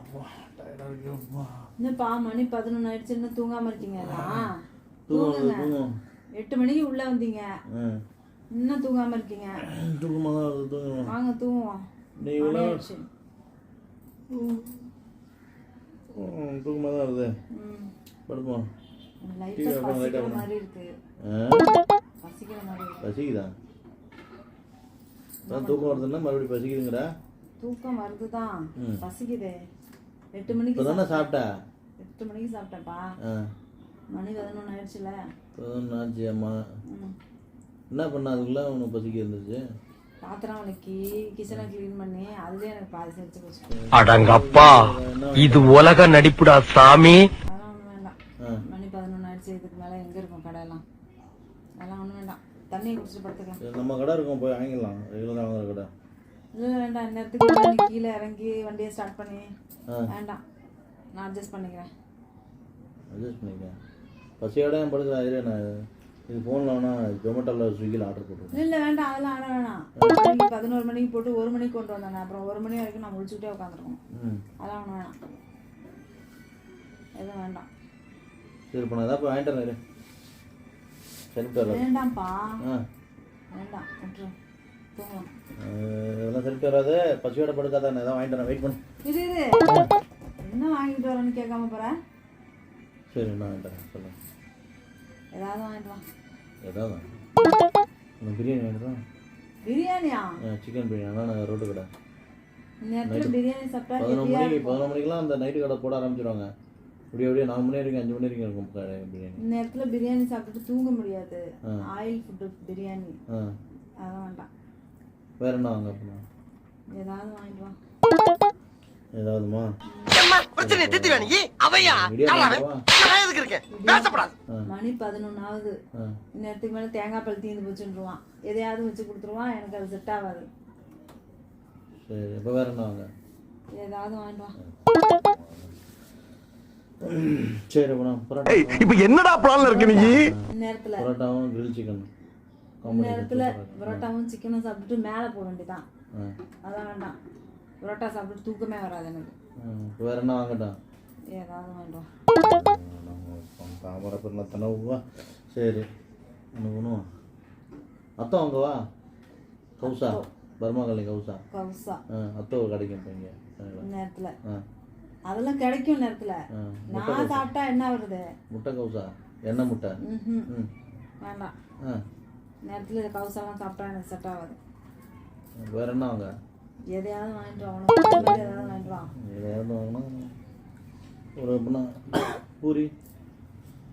அப்பா டயர்டாக இருக்குப்பா என்னப்பா மணி பதினொன்று ஆயிடுச்சு இன்னும் தூங்காம இருக்கீங்களா தூங்குங்க எட்டு மணிக்கு உள்ள வந்தீங்க. இன்னும் தூங்காம இருக்கீங்க? தூக்கமாக தான் இருக்குது தூங்குவோம் வாங்க தூங்குவோம். நீ இவ்வளோ தூக்கமாக தான் இருக்குது. படுப்போம். பசிக்குதா? தூக்கம் வருதுன்னா மறுபடியும் பசிக்குதுங்கடா. தூக்கம் வருதுதான். பசிக்குதே. எட்டு மணிக்கு தானே சாப்பிட்டா? எட்டு மணிக்கு சாப்பிட்டேன்ப்பா. ஆ. மணி பதினொன்று ஆயிடுச்சுல. பதினொன்று அம்மா ம் என்ன பண்ண அதுக்குள்ளே உனக்கு பசிக்க இருந்துச்சு பாத்திரம் விளக்கி கிச்சனை க்ளீன் பண்ணி அதுலேயே எனக்கு பாதி செஞ்சு போச்சு. அடங்கப்பா இது உலக நடிப்புடா சாமி. அதெல்லாம் ஒன்றும் வேண்டாம். ஆ. மணி பதினொன்று ஆயிடுச்சு இதுக்கு மேலே எங்கே இருக்கும் கடையெல்லாம்? அதெல்லாம் ஒன்றும் வேண்டாம். தண்ணியை குடிச்சிட்டு படுத்துக்கலாம். நம்ம கடை இருக்கும் போய் வாங்கிடலாம். ரெகுலராக வாங்குற கடை. இல்லை வேண்டாம் இந்நேரத்துக்கு கீழே இறங்கி வண்டியை ஸ்டார்ட் பண்ணி வேண்டாம். நான் அட்ஜஸ்ட் பண்ணிக்கிறேன். அட்ஜஸ்ட் பண்ணிக்க பசியோட ஏன் படுக்கிற இரு நான் இது ஃபோனில் வேணால் ஜொமேட்டோவில் ஸ்விக்கியில் ஆர்டர் போட்டுருக்கேன் இல்லை வேண்டாம் அதெல்லாம் ஆட வேணாம். பதினோரு மணிக்கு போட்டு ஒரு மணிக்கு கொண்டு வந்தேன் அப்புறம் ஒரு மணி வரைக்கும் நான் முடிச்சுக்கிட்டே உட்காந்துருக்கணும் ம். அதெல்லாம் ஒன்றும் வேணாம். எதுவும் வேண்டாம். சரி இப்போ நான் ஏதாவது போய் வாங்கிட்டு வரேன் வராது வேண்டாம்ப்பா. வேண்டாம் விட்டுரு. தூங்கலாம். இதெல்லாம் சரிட்டு வராது. பசியோட படுக்காத நான் வாங்கிட்டு வரேன். வெயிட் பண்ணு. இது இது என்ன வாங்கிட்டு வரேன்னு கேட்காம போகிறேன் சரி நான் வாங்கிட்டு வரேன். சொல்லுங்கள் ஏதாவது வாங்கிட்டு வா. ஏதாவது உனக்கு பிரியாணி வேணுதா பிரியாணியா? சிக்கன் பிரியாணி. நான் ரோட்டு கடை. பிரியாணி சாப்பிட்டா பதினொன்று மணிக்கு பதினொன்று மணிக்கெலாம் அந்த நைட்டு கடை போட ஆரம்பிச்சிடுவாங்க விடிய விடிய நாலு மணி வரைக்கும் அஞ்சு மணி வரைக்கும் இருக்கும் பிரியாணி. இந்த நேரத்தில் பிரியாணி சாப்பிட்டுட்டு தூங்க முடியாது. Oil food biryani. அதெல்லாம் வேண்டாம். வேற என்ன வாங்க அப்படின்னா ஏதாவது வாங்கிட்டு வா. ஏதாவதுமா? பிரச்சனை தீர்த்து வேணி அவையா? நான் எதுக்கு இருக்கேன்? பேசப்படாது. மணி இந்த நேரத்துக்கு மேலே தேங்காய் பழம் தீர்ந்து போச்சுருவான் எதையாவது வச்சு கொடுத்துருவான் எனக்கு அது செட் ஆகாது. சரி இப்போ வேற என்ன வாங்க? ஏதாவது வாங்கிட்டு வா. சரி இப்போ நான் பரோட்டா இப்ப என்னடா பிளான்ல இருக்க நீ? நேரத்தில் பரோட்டாவும் கிரில் சிக்கன் இந்த நேரத்தில் பரோட்டாவும் சிக்கனும் சாப்பிட்டுட்டு மேலே போக வேண்டியதான் ஆ. அதான் வேண்டாம். பரோட்டா சாப்பிட்டுட்டு தூக்கமே வராது எனக்கு. வேற என்ன வாங்கட்டும் ஏதாவது வாங்கிட்டு வா தாமரை பிறந்த தனவுவா சரி. ஒன்று பண்ணுவோம் அத்தம் அங்கே வா. கௌசா பர்மா கலை கௌசா கவுசா. ஆ அத்தோ கிடைக்கும் இப்போ இங்கே. நேரத்தில். ஆ. அதெல்லாம் கிடைக்கும் நேரத்தில். ஆ நான் சாப்பிட்டா என்ன வருது? முட்டை கௌசா எண்ணெய் முட்டை. ம். வேண்டாம். நேரத்தில் கவுசாலாம் சாப்பிட்டா எனக்கு செட் ஆகாது. வேற என்ன வாங்க? எதையாவது வாங்கிட்டு வா உனக்கு பிடிச்ச மாதிரி ஏதாவது வாங்கிட்டு வா. ஏதாவது வாங்கினா ஒரு எப்படின்னா பூரி.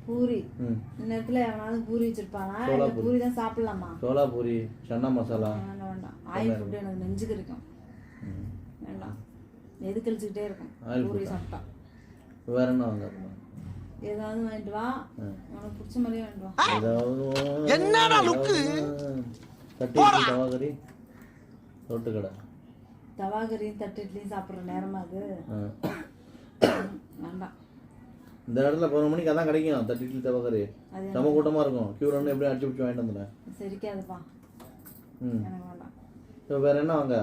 பூரி. ம். இந்த நேரத்தில் எவனாவது பூரி வச்சிருப்பானா? பூரி. தான் சாப்பிடலாமா? சோளா பூரி சன்னா மசாலா. வேண்டாம் வேண்டாம். ஆயில் ஃபுட்டு எனக்கு நெஞ்சுக்கு இருக்கும். ம். வேண்டாம். எது கழிச்சுக்கிட்டே இருக்கும். பூரி? சாப்பிட்டா. வேற என்ன வாங்க? ஏதாவது வாங்கிட்டு வா. உனக்கு பிடிச்ச மாதிரியே வாங்கிட்டு வா. ஏதாவது என்னடா லுக்கு? தட்டி இட்லி தவாகரி. ரொட்டு கடை தவாகரியும் தட்டு இட்லியும் சாப்பிட்ற நேரமா அது. வேண்டாம். இந்த இடத்துல பதினொரு மணிக்கு அதான் கிடைக்கும். தட்டி இட்லி தவாகரி. அது செம கூட்டமாக இருக்கும். கியூ ரன் எப்படி அடிச்சு பிடிச்சி வாங்கிட்டு வந்துடுறேன். சரிக்காதுப்பா. ம். இப்போ வேற என்ன வாங்க?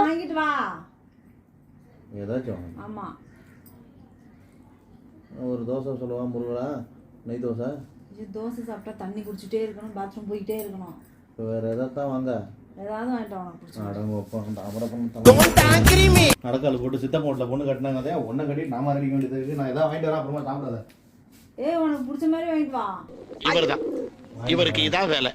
வாங்கிட்டு வா. ஏதாச்சும் வாங்க. ஒரு தோசை சொல்லுவா முருகலா நெய் தோசை? இது தோசை சாப்பிட்டா தண்ணி குடிச்சிட்டே இருக்கணும் பாத்ரூம் போயிட்டே இருக்கணும். வேற ஏதாவது தான் வாங்க. ஏதாவது வாங்கிட்டு வா உனக்கு பிடிச்ச அடங்க தாமரை பண்ண நடக்கால் போட்டு சித்த போட்டில் பொண்ணு கட்டினாங்க அதே ஒன்றை கட்டி நாம அடிக்க வேண்டியது இருக்கு. நான் எதாவது வாங்கிட்டு வரேன் அப்புறமா சாப்பிடாத. ஏய் உனக்கு பிடிச்ச மாதிரி வாங்கிட்டு வா. இவருக்கு இதான் வேலை.